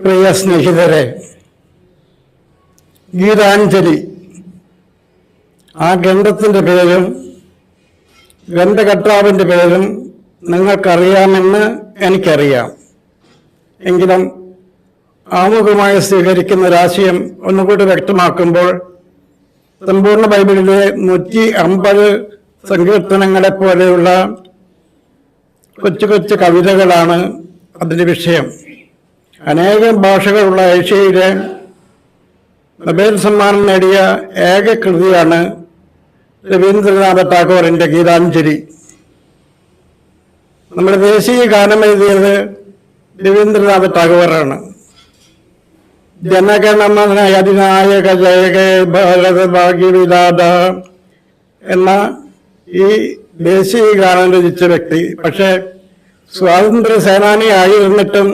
പ്രിയ സ്നേഹിതരെ ഗീതാഞ്ജലി ആ ഗ്രന്ഥത്തിന്റെ പേരും ഗ്രന്ഥകർത്താവിന്റെ പേരും നിങ്ങൾക്കറിയാമെന്ന് എനിക്കറിയാം. എങ്കിലും ആമുഖമായി സ്വീകരിക്കുന്ന ഒരാശയം ഒന്നുകൂടി വ്യക്തമാക്കുമ്പോൾ സമ്പൂർണ ബൈബിളിലെ നൂറ്റി അമ്പത് സങ്കീർത്തനങ്ങളെ പോലെയുള്ള കൊച്ചു കൊച്ചു കവിതകളാണ് അതിന്റെ വിഷയം. അനേകം ഭാഷകളുള്ള ഏഷ്യയിലെ നൊബേൽ സമ്മാനം നേടിയ ഏക കൃതിയാണ് രവീന്ദ്രനാഥ ടാഗോറിന്റെ ഗീതാഞ്ജലി. നമ്മുടെ ദേശീയ ഗാനം എഴുതിയത് രവീന്ദ്രനാഥ ടാഗോറാണ്. ജനഗണമന അതിനായക ജയക ഭാരത ഭാഗ്യവിദാത എന്ന ഈ ദേശീയ ഗാനം രചിച്ച വ്യക്തി. പക്ഷേ സ്വാതന്ത്ര്യ സേനാനി ആയിരുന്നിട്ടും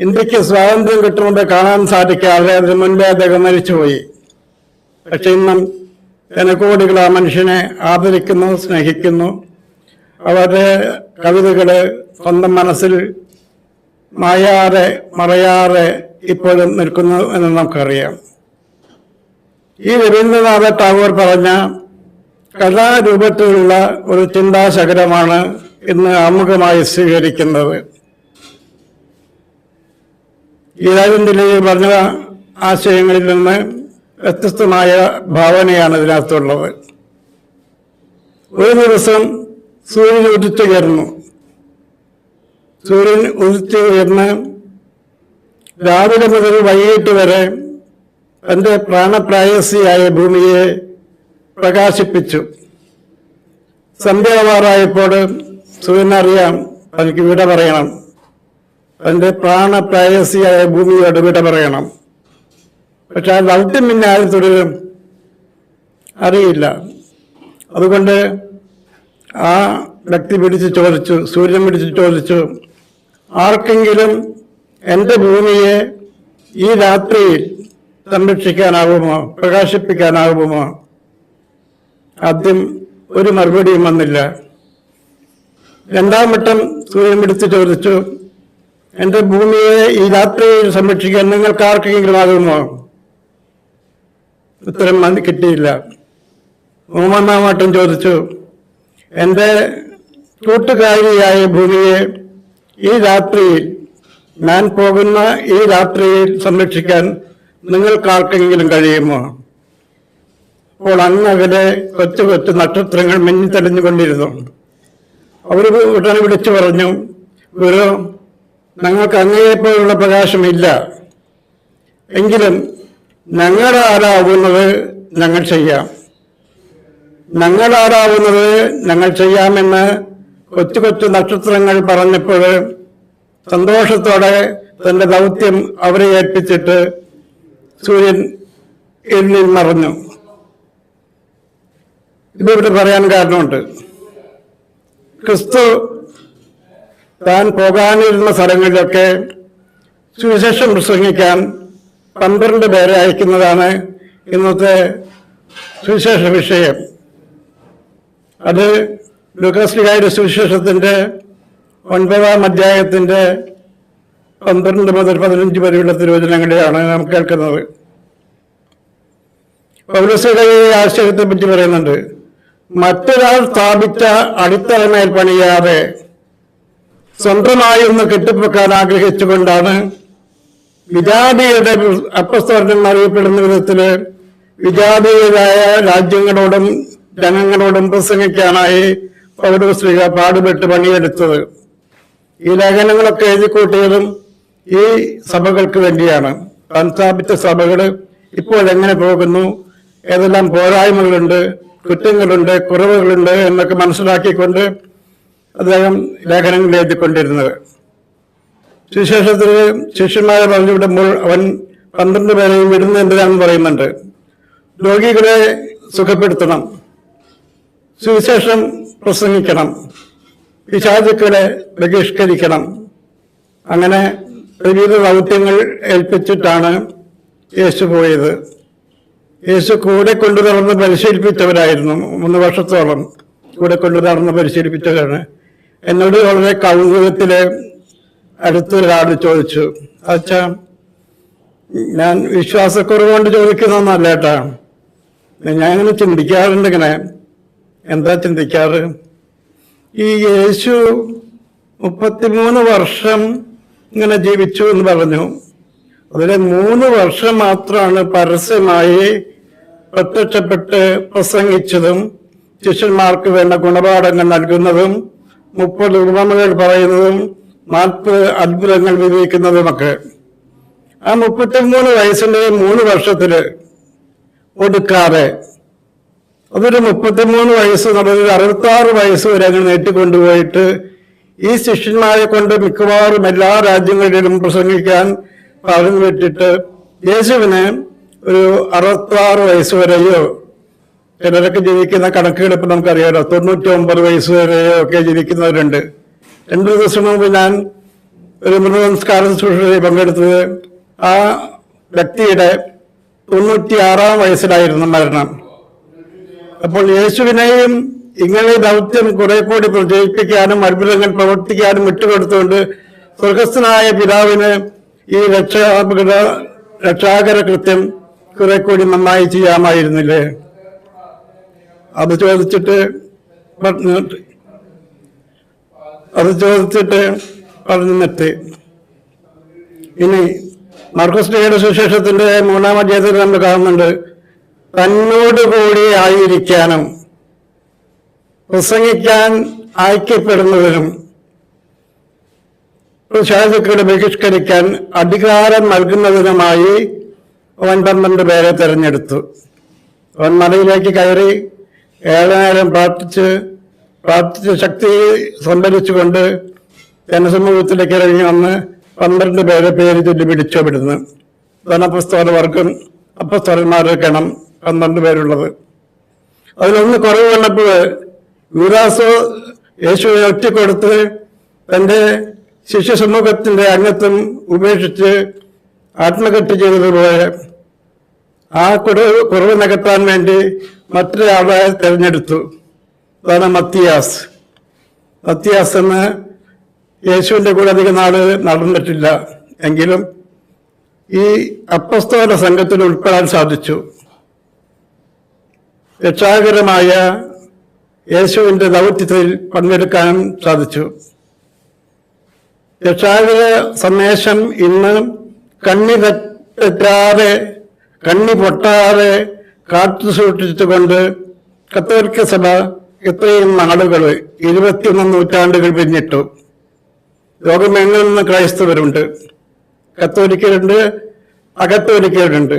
ഇന്ത്യയ്ക്ക് സ്വാതന്ത്ര്യം കിട്ടുന്നത് കാണാൻ സാധിക്കാതെ അതിന് മുൻപേ അദ്ദേഹം മരിച്ചുപോയി. പക്ഷെ ഇന്നും ജനകോടികൾ ആ മനുഷ്യനെ ആദരിക്കുന്നു സ്നേഹിക്കുന്നു. അവരുടെ കവിതകൾ സ്വന്തം മനസ്സിൽ മായാതെ മറയാതെ ഇപ്പോഴും നിൽക്കുന്നു എന്ന് നമുക്കറിയാം. ഈ രവീന്ദ്രനാഥ ടാഗോർ പറഞ്ഞ കലാരൂപത്തിലുള്ള ഒരു ചിന്താശകരമാണ് ഇന്ന് ആമുഖമായി സ്വീകരിക്കുന്നത്. ഗീതാചന്ദ്രയിൽ പറഞ്ഞ ആശയങ്ങളിൽ നിന്ന് വ്യത്യസ്തമായ ഭാവനയാണ് ഇതിനകത്തുള്ളത്. ഒരു ദിവസം സൂര്യൻ ഉദിച്ചുയർന്നു. സൂര്യൻ ഉദിച്ചുയർന്ന് രാവിലെ മുതൽ വൈകിട്ട് വരെ തന്റെ പ്രാണപ്രായസിയായ ഭൂമിയെ പ്രകാശിപ്പിച്ചു. സന്ധ്യാവാറായപ്പോൾ സൂര്യനറിയാം തനിക്ക് വിട പറയണം. തന്റെ പ്രാണപ്രായസിയായ ഭൂമിയോട് വിട പറയണം. പക്ഷെ ആ ദൗത്യം ആരും തുടരും. അറിയില്ല. അതുകൊണ്ട് ആ വ്യക്തി പിടിച്ച് ചോദിച്ചു സൂര്യൻ പിടിച്ച് ചോദിച്ചു ആർക്കെങ്കിലും എന്റെ ഭൂമിയെ ഈ രാത്രിയിൽ സംരക്ഷിക്കാനാകുമോ? പ്രകാശിപ്പിക്കാനാകുമോ? ആദ്യം ഒരു മറുപടിയും വന്നില്ല. രണ്ടാം വട്ടം സൂര്യൻ പിടിച്ച് ചോദിച്ചു എന്റെ ഭൂമിയെ ഈ രാത്രിയിൽ സംരക്ഷിക്കാൻ നിങ്ങൾക്ക് ആർക്കെങ്കിലും ആകുമോ ഉത്തരം കിട്ടിയില്ല. മൂന്നാമട്ടം ചോദിച്ചു എന്റെ കൂട്ടുകാരിയായ ഭൂമിയെ ഈ രാത്രിയിൽ ഞാൻ പോകുന്ന ഈ രാത്രിയിൽ സംരക്ഷിക്കാൻ നിങ്ങൾക്ക് ആർക്കെങ്കിലും കഴിയുമോ? അപ്പോൾ അങ്ങകലെ കൊച്ചു കൊച്ചു നക്ഷത്രങ്ങൾ മിന്നിത്തെളിഞ്ഞുകൊണ്ടിരുന്നു. അവർ ഉടനെ വിളിച്ചു പറഞ്ഞു ഗുരു ഞങ്ങൾക്ക് അങ്ങേയെപ്പോലുള്ള പ്രകാശമില്ല. എങ്കിലും ഞങ്ങൾ ആരാകുന്നത് ഞങ്ങൾ ചെയ്യാം. ഞങ്ങൾ ആരാകുന്നത് ഞങ്ങൾ ചെയ്യാമെന്ന് കൊച്ചു കൊച്ചു നക്ഷത്രങ്ങൾ പറഞ്ഞപ്പോൾ സന്തോഷത്തോടെ തന്റെ ദൗത്യം അവരെ ഏൽപ്പിച്ചിട്ട് സൂര്യൻ എഴുന്നിൽ മറഞ്ഞു ഇതിവിടെ പറയാൻ കാരണമുണ്ട്. ക്രിസ്തു താൻ പോകാനിരുന്ന സ്ഥലങ്ങളിലൊക്കെ സുവിശേഷം പ്രസംഗിക്കാൻ പന്ത്രണ്ട് പേരെ അയക്കുന്നതാണ് ഇന്നത്തെ സുവിശേഷ വിഷയം. അത് ലുക്കസ്ലിഹായുടെ സുവിശേഷത്തിന്റെ ഒൻപതാം അധ്യായത്തിന്റെ പന്ത്രണ്ട് മുതൽ പതിനഞ്ച് വരെയുള്ള തിരുവചനങ്ങളെയാണ് നാം കേൾക്കുന്നത്. പൗരസ്യുടെ ആശയത്തെ പറ്റി പറയുന്നുണ്ട് മറ്റൊരാൾ സ്ഥാപിച്ച അടിത്തറമേൽ പണിയാതെ സ്വന്തമായി ഒന്ന് കെട്ടിപ്പൊക്കാൻ ആഗ്രഹിച്ചുകൊണ്ടാണ് വിജാതീയരുടെ അപ്പസ്തോലൻ അറിയപ്പെടുന്ന വിധത്തിൽ വിജാതീയരായ രാജ്യങ്ങളോടും ജനങ്ങളോടും പ്രസംഗിക്കാനായി പൗരശ്രീക പാടുപെട്ട് പണിയെടുത്തത്. ഈ ലേഖനങ്ങളൊക്കെ എഴുതിക്കൂട്ടിയതും ഈ സഭകൾക്ക് വേണ്ടിയാണ്. സംസ്ഥാപിച്ച സ്ഥാപിച്ച സഭകൾ ഇപ്പോൾ എങ്ങനെ പോകുന്നു? ഏതെല്ലാം പോരായ്മകളുണ്ട്? കുറ്റങ്ങളുണ്ട്? കുറവുകളുണ്ട്? എന്നൊക്കെ മനസ്സിലാക്കിക്കൊണ്ട് അദ്ദേഹം ലേഖനങ്ങൾ എഴുതിക്കൊണ്ടിരുന്നത്. സുശേഷത്തിൽ ശിഷ്യന്മാരെ പറഞ്ഞുവിടുമ്പോൾ അവൻ പന്ത്രണ്ട് പേരെയും വിടുന്നത് എന്തിനാണെന്ന് പറയുന്നുണ്ട്. രോഗികളെ സുഖപ്പെടുത്തണം. സുവിശേഷം പ്രസംഗിക്കണം. പിശാചുക്കളെ ബഹിഷ്കരിക്കണം. അങ്ങനെ വിവിധ ദൗത്യങ്ങൾ ഏൽപ്പിച്ചിട്ടാണ് യേശു പോയത്. യേശു കൂടെ കൊണ്ടു നടന്ന് പരിശീലിപ്പിച്ചവരായിരുന്നു. മൂന്ന് വർഷത്തോളം കൂടെ കൊണ്ടു നടന്ന് പരിശീലിപ്പിച്ചവരാണ് എന്നോട് വളരെ കൗതുകത്തിൽ അടുത്തൊരാൾ ചോദിച്ചു അച്ഛാ ഞാൻ വിശ്വാസക്കുറവ് കൊണ്ട് ചോദിക്കുന്നൊന്നല്ല ഏട്ടാ. ഞാൻ ഇങ്ങനെ ചിന്തിക്കാറുണ്ട് ഇങ്ങനെ. എന്താ ചിന്തിക്കാറ്? ഈ യേശു മുപ്പത്തിമൂന്ന് വർഷം ഇങ്ങനെ ജീവിച്ചു എന്ന് പറഞ്ഞു. അതിലെ മൂന്ന് വർഷം മാത്രമാണ് പരസ്യമായി പ്രത്യക്ഷപ്പെട്ട് പ്രസംഗിച്ചതും ശിഷ്യന്മാർക്ക് വേണ്ട ഗുണപാഠങ്ങൾ നൽകുന്നതും മുപ്പത് ഉപമകൾ പറയുന്നതും നാൽപ്പത് അത്ഭുതങ്ങൾ വിവരിക്കുന്നതുമൊക്കെ. ആ മുപ്പത്തിമൂന്ന് വയസ്സിന്റെ മൂന്ന് വർഷത്തിൽ ഒടുക്കാതെ അതൊരു മുപ്പത്തിമൂന്ന് വയസ്സ് എന്നുള്ളത് അറുപത്തി ആറ് വയസ്സ് വരെ അങ്ങ് നീട്ടിക്കൊണ്ടുപോയിട്ട് ഈ ശിഷ്യന്മാരെ കൊണ്ട് മിക്കവാറും എല്ലാ രാജ്യങ്ങളിലും പ്രസംഗിക്കാൻ പറഞ്ഞു വിട്ടിട്ട് യേശുവിന് ഒരു അറുപത്തി ആറ് വയസ്സ് വരെയോ ചിലരൊക്കെ ജീവിക്കുന്ന കണക്കുകൾ ഇപ്പം നമുക്കറിയാമല്ലോ തൊണ്ണൂറ്റി ഒമ്പത് വയസ്സ് വരെ ഒക്കെ ജീവിക്കുന്നവരുണ്ട്. രണ്ടു ദിവസം മുമ്പ് ഞാൻ ഒരു മൃതസംസ്കാര ശുശ്രൂഷയിൽ പങ്കെടുത്തത് ആ വ്യക്തിയുടെ തൊണ്ണൂറ്റിയാറാം വയസ്സിലായിരുന്നു മരണം. അപ്പോൾ യേശുവിനെയും ഇങ്ങനെ ദൗത്യം കുറെ കൂടി പ്രചരിപ്പിക്കാനും അത്ഭുതങ്ങൾ പ്രവർത്തിക്കാനും വിട്ടുകൊടുത്തുകൊണ്ട് സ്വർഗസ്ഥനായ പിതാവിന് ഈ രക്ഷാപകട രക്ഷാകര കൃത്യം കുറെ കൂടി നന്നായി ചെയ്യാമായിരുന്നില്ലേ? അത് ചോദിച്ചിട്ട് അത് ചോദിച്ചിട്ട് പറഞ്ഞു നിർത്തി ഇനി മർക്കസ് ഡിയുടെ സുശേഷത്തിന്റെ മൂന്നാം അധ്യായത്തിൽ നമ്മൾ കാണുന്നുണ്ട് തന്നോട് കൂടി ആയിരിക്കാനും പ്രസംഗിക്കാൻ ഐക്യപ്പെടുന്നതിനും ശാചുക്കളെ ബഹിഷ്കരിക്കാൻ അധികാരം നൽകുന്നതിനുമായി അവൻ പന്ത്രണ്ട് പേരെ തെരഞ്ഞെടുത്തു. അവൻ മലയിലേക്ക് കയറി ഏഴ് നേരം പ്രാർത്ഥിച്ച് പ്രാർത്ഥിച്ച് ശക്തി സംഭരിച്ചുകൊണ്ട് ജനസമൂഹത്തിലേക്ക് ഇറങ്ങി വന്ന് പന്ത്രണ്ട് പേരെ പേര് ചൊല്ലി പിടിച്ചോപിടുന്നു വർഗം അപ്പസ്തോലന്മാരൊക്കെയാണ് പന്ത്രണ്ട് പേരുള്ളത്. അതിലൊന്ന് കുറവ് വന്നപ്പോൾ യുവരാസോ യേശുവിനെ തന്റെ ശിഷ്യ സമൂഹത്തിന്റെ അംഗത്വം ഉപേക്ഷിച്ച് ആത്മഹത്യ ചെയ്തതുപോലെ ആ കുറവ് കുറവ് നികത്താൻ വേണ്ടി മറ്റൊരാളെ തിരഞ്ഞെടുത്തു. അതാണ് മത്തിയാസ്. മത്തിയാസ് എന്ന് യേശുവിന്റെ കൂടെ അധികം നാൾ നടന്നിട്ടില്ല. എങ്കിലും ഈ അപ്പസ്തോല സംഘത്തിൽ ഉൾപ്പെടാൻ സാധിച്ചു. രക്ഷാകരമായ യേശുവിന്റെ ദൗത്യത്തിൽ പങ്കെടുക്കാൻ സാധിച്ചു. രക്ഷാകര സന്ദേശം ഇന്ന് കണ്ണി തെറ്റാതെ കണ്ണി പൊട്ടാതെ കാത്തു സൂക്ഷിച്ചുകൊണ്ട് കത്തോലിക്ക സഭ ഇത്രയും നാടുകൾ ഇരുപത്തിയൊന്ന് നൂറ്റാണ്ടുകൾ പിന്നിട്ടു. ലോകമെങ്ങനെ നിന്ന് ക്രൈസ്തവരുണ്ട്. കത്തോലിക്കരുണ്ട് അകത്തോലിക്കരുണ്ട്.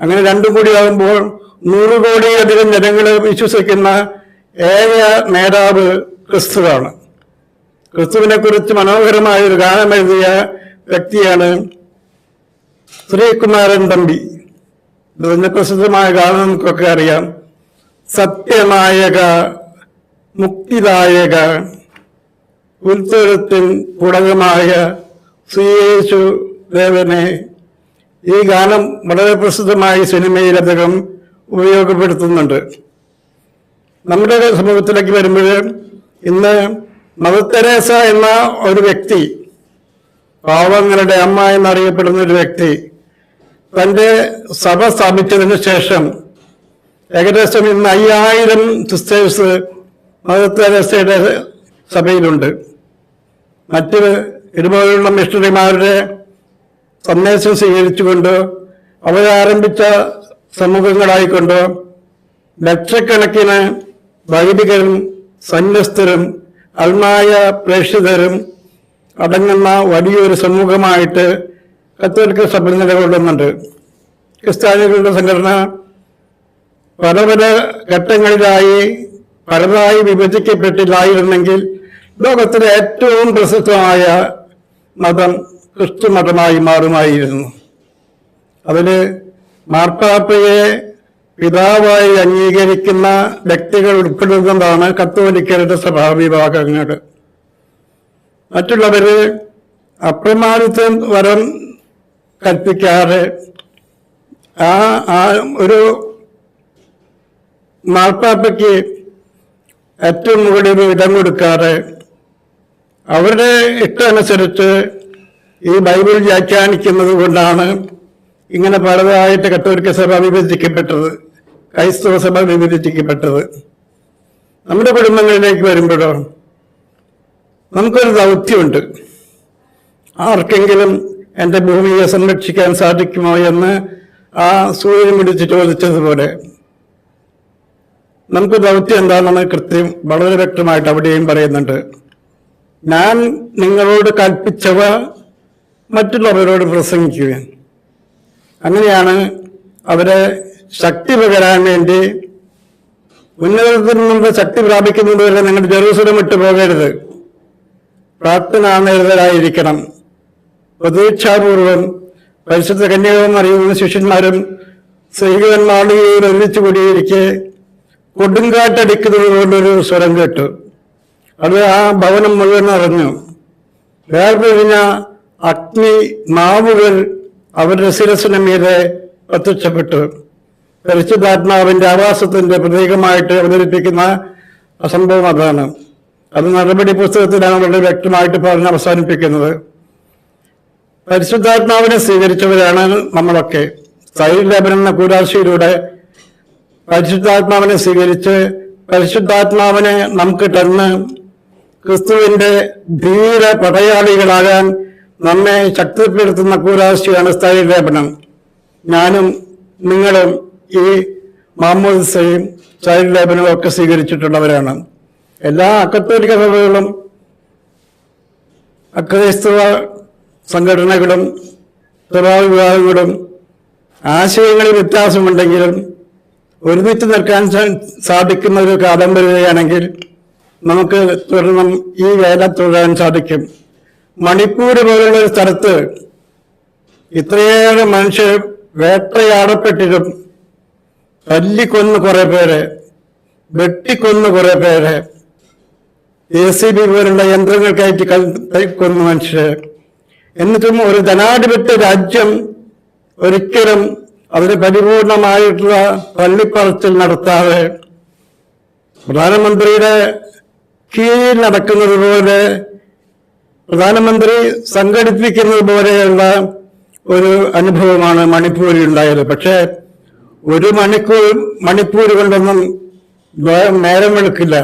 അങ്ങനെ രണ്ടും കൂടി ആകുമ്പോൾ നൂറ് കോടിയധികം ജനങ്ങൾ വിശ്വസിക്കുന്ന ഏക നേതാവ് ക്രിസ്തുവാണ്. ക്രിസ്തുവിനെ കുറിച്ച് മനോഹരമായ ഒരു ഗാനം എഴുതിയ വ്യക്തിയാണ് ശ്രീകുമാരൻ തമ്പി. പ്രസിദ്ധമായ ഗാനം നമുക്കൊക്കെ അറിയാം. സത്യനായക മുക്തിദായക ഉത്സവത്തിൻ പുടകമായ ശ്രീയേശു ദേവനെ ഈ ഗാനം വളരെ പ്രസിദ്ധമായി സിനിമയിൽ അദ്ദേഹം ഉപയോഗപ്പെടുത്തുന്നുണ്ട്. നമ്മുടെ സമൂഹത്തിലേക്ക് വരുമ്പോൾ ഇന്ന് മദർ എന്ന ഒരു വ്യക്തി പാവങ്ങളുടെ അമ്മ എന്നറിയപ്പെടുന്ന ഒരു വ്യക്തി തന്റെ സഭ സ്ഥാപിച്ചതിന് ശേഷം ഏകദേശം ഇന്ന് അയ്യായിരം സിസ്റ്റേഴ്സ് മദർ സഭയിലുണ്ട്. മറ്റ് ഇതുപോലുള്ള മിഷണറിമാരുടെ സന്ദേശം സ്വീകരിച്ചുകൊണ്ട് അവരാരംഭിച്ച സമൂഹങ്ങളായിക്കൊണ്ട് ലക്ഷക്കണക്കിന് വൈദികരും സന്യസ്തരും അൽമായ പ്രേക്ഷിതരും അടങ്ങുന്ന വലിയൊരു സമൂഹമായിട്ട് കത്തോലിക്ക സഭ നിലകൊള്ളുന്നുണ്ട്. ക്രിസ്ത്യാനികളുടെ സംഘടന പല പല ഘട്ടങ്ങളിലായി പലതായി വിഭജിക്കപ്പെട്ടില്ലായിരുന്നെങ്കിൽ ലോകത്തിലെ ഏറ്റവും പ്രസിദ്ധമായ മതം ക്രിസ്തു മതമായി മാറുമായിരുന്നു. അതിൽ മാർപ്പാപ്പയെ പിതാവായി അംഗീകരിക്കുന്ന വ്യക്തികൾ ഉൾപ്പെടുന്നതാണ് കത്തോലിക്കരുടെ സഭാവിഭാഗങ്ങൾ. മറ്റുള്ളവര് അപ്രമാണിത്വം വരം കൽപ്പിക്കാതെ ആ ആ ഒരു മാർപ്പാപ്പയ്ക്ക് ഏറ്റവും മുകളിൽ ഇടം കൊടുക്കാതെ അവരുടെ ഇഷ്ടമനുസരിച്ച് ഈ ബൈബിൾ വ്യാഖ്യാനിക്കുന്നത് കൊണ്ടാണ് ഇങ്ങനെ പലതായിട്ട് കത്തോലിക്ക സഭ വിഭജിക്കപ്പെട്ടത് ക്രൈസ്തവ സഭ വിഭജിക്കപ്പെട്ടത്. നമ്മുടെ കുടുംബങ്ങളിലേക്ക് വരുമ്പോഴോ നമുക്കൊരു ദൗത്യമുണ്ട്. ആർക്കെങ്കിലും എന്റെ ഭൂമിയെ സംരക്ഷിക്കാൻ സാധിക്കുമോ എന്ന് ആ സൂര്യൻ പിടിച്ച് ചോദിച്ചതുപോലെ. നമുക്ക് ദൗത്യം എന്താണെന്ന് കൃത്യം വളരെ വ്യക്തമായിട്ട് അവിടെയും പറയുന്നുണ്ട്. ഞാൻ നിങ്ങളോട് കൽപ്പിച്ചവ മറ്റുള്ളവരോട് പ്രസംഗിക്കുകയും അങ്ങനെയാണ് അവരെ ശക്തി പകരാൻ വേണ്ടി ഉന്നതത്തിൽ നിന്ന് ശക്തി പ്രാപിക്കുന്നത് വരെ നിങ്ങൾ ജെറൂസലം വിട്ടു പോകരുത് പ്രാർത്ഥനാനിരതരായിരിക്കണം പ്രതീക്ഷാപൂർവം പരിശുദ്ധ കന്യാകുമാരി അറിയുന്ന ശിഷ്യന്മാരും മാളികയിൽ ഒരുമിച്ച് കൂടിയിരിക്കെ കൊടുങ്കാറ്റടിക്കുന്നത് പോലൊരു സ്വരം കേട്ടു. അത് ആ ഭവനം മുഴുവൻ അറിഞ്ഞു വേർപിരിഞ്ഞ അഗ്നി മാവുകൾ അവരുടെ ശിരസിന് മീതെ പ്രത്യക്ഷപ്പെട്ടു. പരിശുദ്ധാത്മാവിന്റെ ആവാസത്തിന്റെ പ്രതീകമായിട്ട് അവതരിപ്പിക്കുന്ന സംഭവം അതാണ്. അത് നടപടി പുസ്തകത്തിലാണ് വളരെ വ്യക്തമായിട്ട് പറഞ്ഞ് അവസാനിപ്പിക്കുന്നത്. പരിശുദ്ധാത്മാവിനെ സ്വീകരിച്ചവരാണ് നമ്മളൊക്കെ. സൈഡ് ലേബൻ എന്ന കൂരാശിയിലൂടെ പരിശുദ്ധാത്മാവിനെ സ്വീകരിച്ച് പരിശുദ്ധാത്മാവിനെ നമുക്ക് തന്ന് ക്രിസ്തുവിന്റെ ധീര പടയാളികളാകാൻ നമ്മെ ശക്തിപ്പെടുത്തുന്ന കൂരാശിയാണ് സ്ഥൈര്യ ലേപനം ഞാനും നിങ്ങളും ഈ മാമോദിസയും ചൈൽഡ് ലേപനവും ഒക്കെ സ്വീകരിച്ചിട്ടുള്ളവരാണ്. എല്ലാ അക്കത്തോലിക സഭകളും അക്രൈസ്തവ സംഘടനകളും സഭാവിഭാഗങ്ങളും ആശയങ്ങളിൽ വ്യത്യാസമുണ്ടെങ്കിലും ഒരുമിച്ച് നിൽക്കാൻ സാധിക്കുന്ന ഒരു കാലം വരികയാണെങ്കിൽ നമുക്ക് തുടർന്നും ഈ വേല തുടരാൻ സാധിക്കും. മണിപ്പൂർ പോലുള്ള ഒരു സ്ഥലത്ത് ഇത്രയേറെ മനുഷ്യർ വേട്ടയാടപ്പെട്ടിട്ടും തല്ലിക്കൊന്ന് കുറെ പേര് വെട്ടിക്കൊന്ന് കുറെ പേര് എ സി ബി പോലുള്ള യന്ത്രങ്ങൾ കയറ്റി കൊന്നു മനുഷ്യർ എന്നിട്ടും ഒരു ജനാധിപത്യ രാജ്യം ഒരിക്കലും അതിന് പരിപൂർണമായിട്ടുള്ള പള്ളിപ്പറച്ചിൽ നടത്താതെ പ്രധാനമന്ത്രിയുടെ കീഴിൽ നടക്കുന്നത് പോലെ പ്രധാനമന്ത്രി സംഘടിപ്പിക്കുന്നത് പോലെയുള്ള ഒരു അനുഭവമാണ് മണിപ്പൂരിൽ ഉണ്ടായത്. പക്ഷേ ഒരു മണിക്കൂർ മണിപ്പൂർ കൊണ്ടൊന്നും നേരം വെളുക്കില്ല.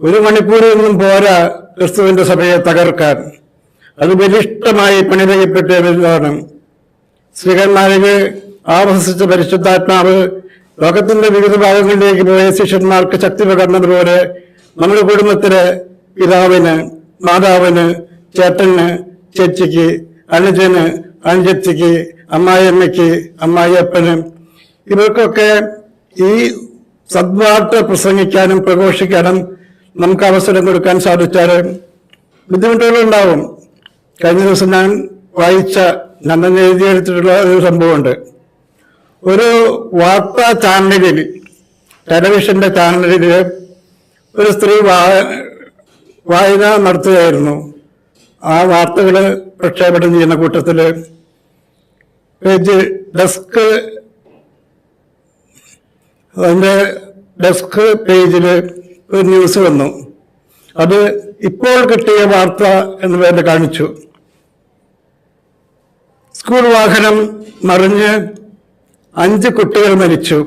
ഒരു മണിക്കൂറിൽ പോരാ ക്രിസ്തുവിന്റെ സഭയെ തകർക്കാൻ. അത് ബലിഷ്ടമായി പണിതയപ്പെട്ടതാണ് ശ്രീകന്മാരിൽ ആവസിച്ച പരിശുദ്ധാത്മാവ് ലോകത്തിന്റെ വിവിധ ഭാഗങ്ങളിലേക്ക് പോയ ശിഷ്യന്മാർക്ക് ശക്തി പകർന്നതുപോലെ നമ്മുടെ കുടുംബത്തിലെ പിതാവിന് മാതാവിന് ചേട്ടന് ചേച്ചിക്ക് അനുജന് അനുജത്തിക്ക് അമ്മായിയമ്മയ്ക്ക് അമ്മായിയപ്പന് ഇവർക്കൊക്കെ ഈ സദ്വാർത്ത പ്രസംഗിക്കാനും പ്രഘോഷിക്കാനും നമുക്ക് അവസരം കൊടുക്കാൻ സാധിച്ചാൽ ബുദ്ധിമുട്ടുകളുണ്ടാവും. കഴിഞ്ഞ ദിവസം ഞാൻ വായിച്ച ഞാൻ എഴുതിയെടുത്തിട്ടുള്ള ഒരു സംഭവമുണ്ട്. ഒരു വാർത്താ ചാനലിൽ ടെലിവിഷന്റെ ചാനലിൽ ഒരു സ്ത്രീ വായന നടത്തുകയായിരുന്നു. ആ വാർത്തകൾ പ്രക്ഷേപണം ചെയ്യുന്ന കൂട്ടത്തിൽ പേജ് ഡെസ്ക് അതിന്റെ ഡെസ്ക് പേജിൽ ഒരു ന്യൂസ് വന്നു. അത് ഇപ്പോൾ കിട്ടിയ വാർത്ത എന്ന് പേര് കാണിച്ചു. സ്കൂൾ വാഹനം മറിഞ്ഞ് അഞ്ച് കുട്ടികൾ മരിച്ചു.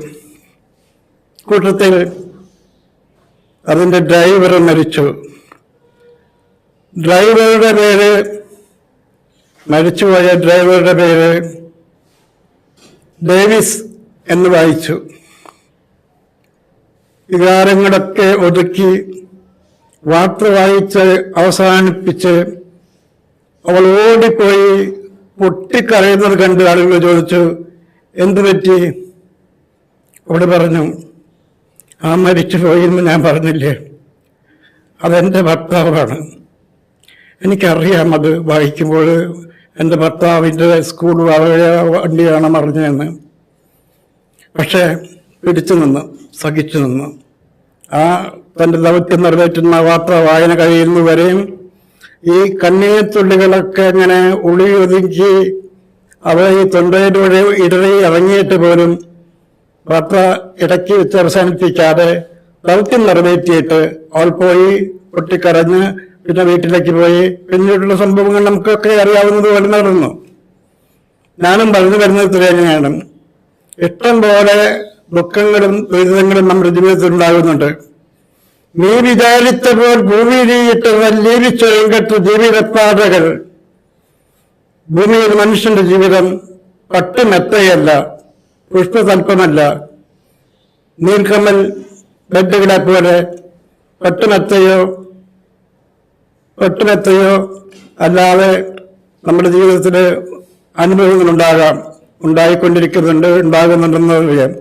കൂട്ടത്തിൽ അതിന്റെ ഡ്രൈവർ മരിച്ചു. ഡ്രൈവറുടെ പേര് മരിച്ചുപോയ ഡ്രൈവറുടെ പേര് ഡേവിസ് എന്ന് വായിച്ചു. വികാരങ്ങളൊക്കെ ഒതുക്കി വാർത്ത വായിച്ച് അവസാനിപ്പിച്ച് അവൾ ഓടിപ്പോയി പൊട്ടിക്കരയുന്നത് കണ്ട് ആളുകൾ ചോദിച്ചു എന്തു പറ്റി? അവിടെ പറഞ്ഞു ആ മരിച്ചു പോയെന്ന് ഞാൻ പറഞ്ഞില്ലേ? അതെന്റെ ഭർത്താവാണ്. എനിക്കറിയാം അത് വായിക്കുമ്പോൾ എന്റെ ഭർത്താവിന്റെ സ്കൂൾ വണ്ടിയാണ് മറിഞ്ഞതെന്ന്. പക്ഷേ പിടിച്ചു നിന്ന് സഹിച്ചു നിന്ന്. ആ തന്റെ ദൗത്യം നിറവേറ്റുന്ന വാർത്ത വായന കഴിയുന്നവരെയും ഈ കണ്ണീർത്തുള്ളികളൊക്കെ ഇങ്ങനെ ഉളിയൊതുക്കി അവ ഈ തൊണ്ടയിലൂടെ ഇടറി ഇറങ്ങിയിട്ട് പോലും വാർത്ത ഇടയ്ക്ക് വെച്ച് അവസാനിപ്പിക്കാതെ ദൗത്യം നിറവേറ്റിയിട്ട് അവൾ പോയി പൊട്ടിക്കരഞ്ഞ് പിന്നെ വീട്ടിലേക്ക് പോയി. പിന്നീടുള്ള സംഭവങ്ങൾ നമുക്കൊക്കെ അറിയാവുന്നത് പോലെ നടന്നു. ഞാനും പറഞ്ഞു വരുന്നത് തന്നെയാണ് ഇഷ്ടം പോലെ ദുഃഖങ്ങളും ദുരിതങ്ങളും നമ്മുടെ ജീവിതത്തിൽ ഉണ്ടാകുന്നുണ്ട്. നീ വിചാരിച്ചപ്പോൾ ഭൂമിയിലിട്ട് രംഗത്ത് ജീവിതപ്പാതകൾ ഭൂമിയിൽ മനുഷ്യന്റെ ജീവിതം പട്ടുമെത്തയല്ല പുഷ്പതൽപ്പമല്ല നീർക്കമ്മൽ ബെഡുകളെ പോലെ പട്ടുമെത്തയോ പട്ടുമെത്തയോ അല്ലാതെ നമ്മുടെ ജീവിതത്തിൽ അനുഭവങ്ങൾ ഉണ്ടാകാം ഉണ്ടായിക്കൊണ്ടിരിക്കുന്നുണ്ട് ഉണ്ടാകുന്നുണ്ടെന്ന് അറിയാം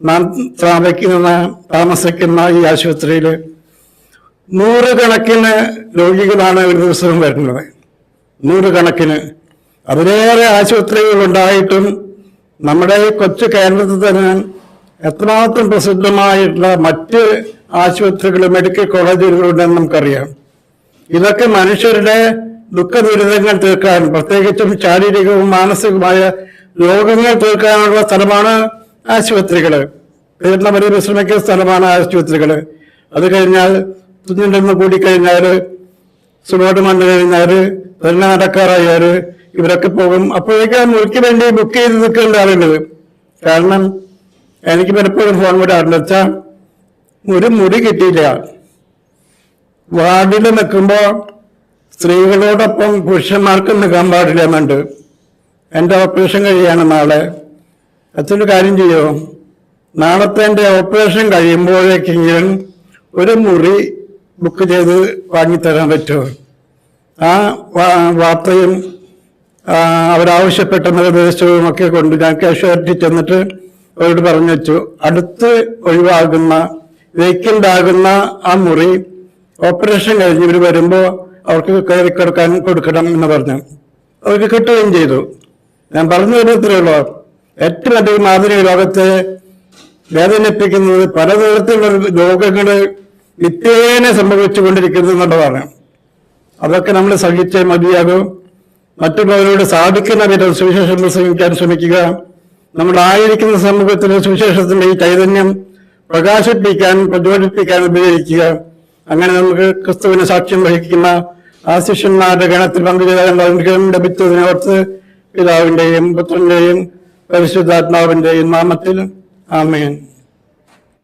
നാം താമസിക്കുന്ന താമസിക്കുന്ന ഈ ആശുപത്രിയിൽ നൂറുകണക്കിന് രോഗികളാണ് ഒരു ദിവസവും വരുന്നത്. നൂറുകണക്കിന്. അതിലേറെ ആശുപത്രികൾ ഉണ്ടായിട്ടും നമ്മുടെ കൊച്ചു കേരളത്തിൽ തന്നെ എത്രമാത്രം പ്രസിദ്ധമായിട്ടുള്ള മറ്റ് ആശുപത്രികൾ മെഡിക്കൽ കോളേജുകളുണ്ടെന്ന് നമുക്കറിയാം. ഇതൊക്കെ മനുഷ്യരുടെ ദുഃഖ ദുരിതങ്ങൾ തീർക്കാൻ പ്രത്യേകിച്ചും ശാരീരികവും മാനസികവുമായ രോഗങ്ങൾ തീർക്കാനുള്ള സ്ഥലമാണ് ആശുപത്രികൾ. തീർന്നവർ വിശ്രമിക്കുന്ന സ്ഥലമാണ് ആശുപത്രികൾ. അത് കഴിഞ്ഞാൽ തുഞ്ഞിണ്ടെന്ന് കൂടിക്കഴിഞ്ഞാൽ സുനോട് മണ്ണ് കഴിഞ്ഞാൽ ഭരണ നടക്കാറായാൽ ഇവരൊക്കെ പോകും. അപ്പോഴേക്കും മുറിക്ക് വേണ്ടി ബുക്ക് ചെയ്ത് നിൽക്കേണ്ട ആളുള്ളത് കാരണം എനിക്ക് പലപ്പോഴും ഫോൺ വിടാറുണ്ട് വെച്ചാൽ ഒരു മുറി കിട്ടിയില്ല. വാർഡിൽ നിൽക്കുമ്പോ സ്ത്രീകളോടൊപ്പം പുരുഷന്മാർക്ക് നിൽക്കാൻ പാടില്ല എന്നുണ്ട്. എന്റെ ഓപ്പറേഷൻ കഴിയാണ് നാളെ. അച്ഛനൊരു കാര്യം ചെയ്യോ? നാളത്തെ എന്റെ ഓപ്പറേഷൻ കഴിയുമ്പോഴേക്കെങ്കിലും ഒരു മുറി ബുക്ക് ചെയ്ത് വാങ്ങിത്തരാൻ പറ്റുമോ? ആ വാർത്തയും അവരാവശ്യപ്പെട്ട നിർദ്ദേശവും ഒക്കെ കൊണ്ട് ഞാൻ കാഷ്വാലിറ്റി ചെന്നിട്ട് അവരോട് പറഞ്ഞു വെച്ചു. അടുത്ത് ഒഴിവാകുന്ന വേക്കന്റ് ആകുന്ന ആ മുറി ഓപ്പറേഷൻ കഴിഞ്ഞ് ഇവർ വരുമ്പോൾ അവർക്ക് കയറി കിടക്കാൻ കൊടുക്കണം എന്ന് പറഞ്ഞു. അവർക്ക് കിട്ടുകയും ചെയ്തു. ഞാൻ പറഞ്ഞു തരത്തിലേ ഉള്ളൂ. ഏറ്റവും അധികം ആധുനിക ലോകത്തെ വേദനിപ്പിക്കുന്നത് പലതരത്തിലുള്ള രോഗങ്ങൾ നിത്യേന സംഭവിച്ചുകൊണ്ടിരിക്കുന്നു എന്നുള്ളതാണ്. അതൊക്കെ നമ്മൾ സഹിച്ചേ മതിയാകും. മറ്റുള്ളവരോട് സാധിക്കുന്ന വിധം സുവിശേഷം പ്രസംഗിക്കാൻ ശ്രമിക്കുക. നമ്മളായിരിക്കുന്ന സമൂഹത്തിന് സുവിശേഷത്തിന്റെ ഈ ചൈതന്യം പ്രകാശിപ്പിക്കാൻ പ്രചോദിപ്പിക്കാൻ ഉപയോഗിക്കുക അങ്ങനെ നമുക്ക് ക്രിസ്തുവിന് സാക്ഷ്യം വഹിക്കുന്ന ആ ശിഷ്യന്മാരുടെ ഗണത്തിൽ പങ്കുചേരാനുള്ള അനുഗ്രഹം ലഭിച്ചതിനോർത്ത് പിതാവിന്റെയും പുത്രന്റെയും പരിശുദ്ധാത്മാവിന്റെയും നാമത്തിൽ ആമേൻ.